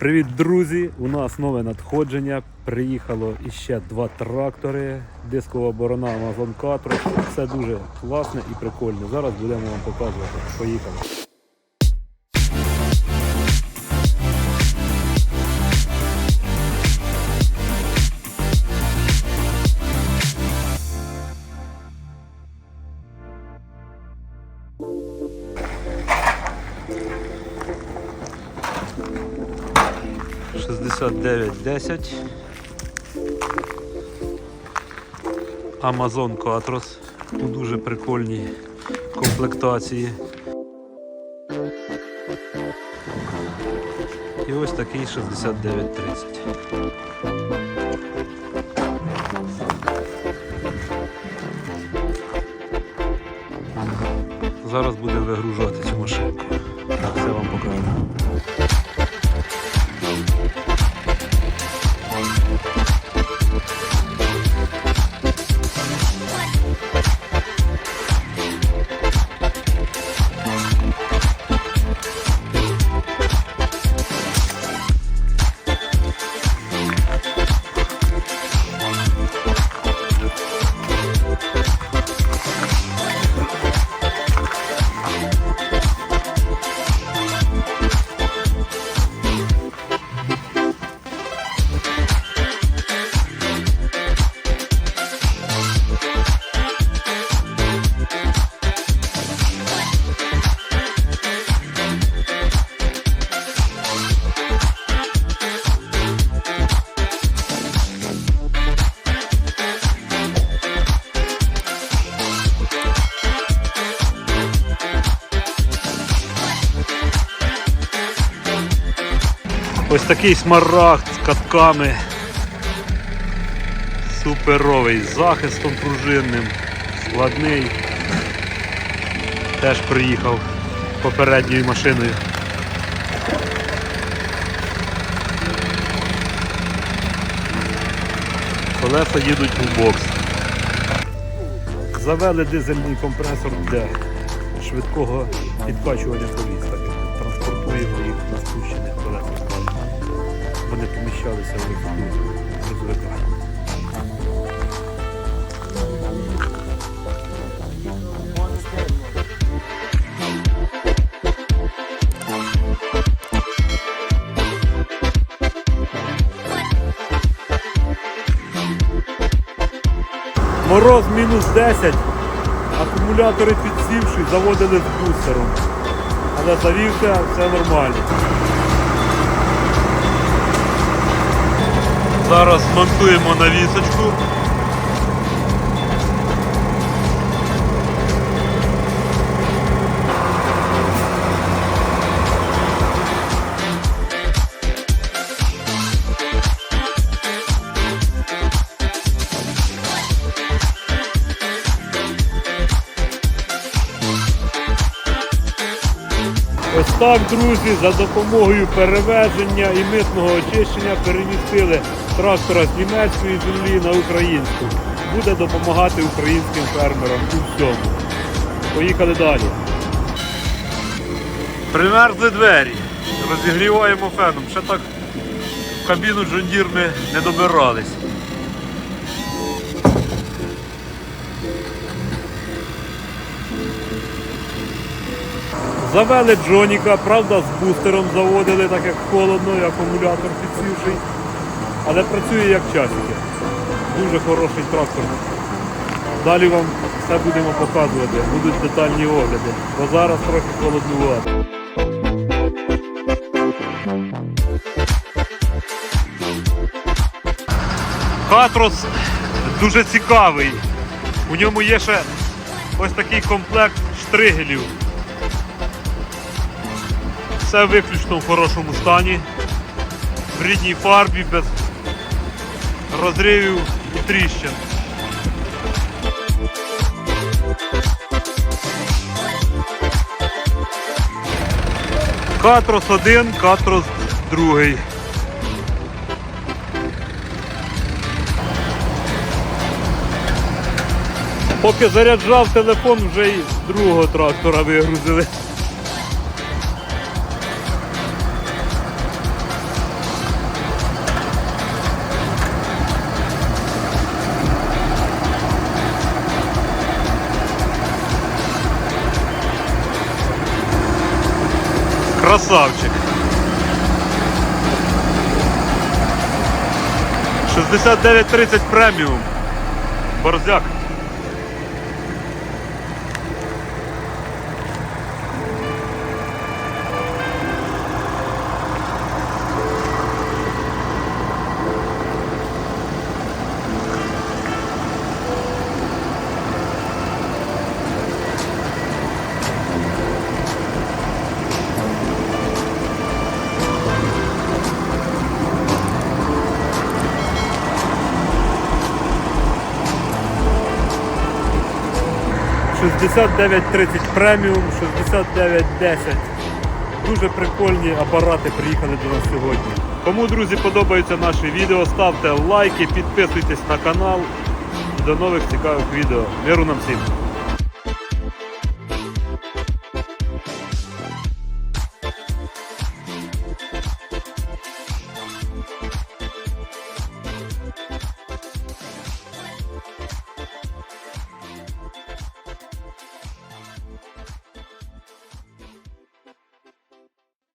Привіт, друзі! У нас нове надходження. Приїхало іще два трактори, дискова борона Amazon Catro. Все дуже класне і прикольне. Зараз будемо вам показувати. Поїхали! Thank you. 69 10 Amazon Катрос у дуже прикольній комплектації. І ось такий 6930. Зараз буде вигружати цю машинку. Ось такий смарагд з катками. Суперовий, з захистом пружинним, складний. Теж приїхав попередньою машиною. Колеса їдуть у бокс. Завели дизельний компресор для швидкого підкачування. Так, Транспортуємо їх на спущених колесах. Вони поміщалися в розвитку. Мороз мінус 10, акумулятори підсівши, заводили з бустером. Але завівся, все нормально. Зараз монтуємо навісочку. Ось так, друзі, за допомогою перевезення і митного очищення перемістили трактора з німецької землі на українську. Буде допомагати українським фермерам у всьому. Поїхали далі. Примерзли двері. Розігріваємо феном. Ще так в кабіну Джондір ми не добирались. Завели Джоніка, правда, з бустером заводили, так як холодно, і акумулятор підсівший. Але працює як часики. Дуже хороший трактор. Далі вам все будемо показувати, будуть детальні огляди, бо зараз трохи холоднувато. Катрос дуже цікавий. У ньому є ще ось такий комплект штригелів. Все виключно в хорошому стані. В рідній фарбі, без розривів і тріщин. Катрос 1, Катрос 2. Поки заряджав телефон, вже з другого трактора вигрузили. Красавчик. 6930 преміум. Борзяк. «6930 преміум, 6910. Дуже прикольні апарати приїхали до нас сьогодні. Кому, друзі, подобаються наші відео, ставте лайки, підписуйтесь на канал. До нових цікавих відео. Миру нам всім!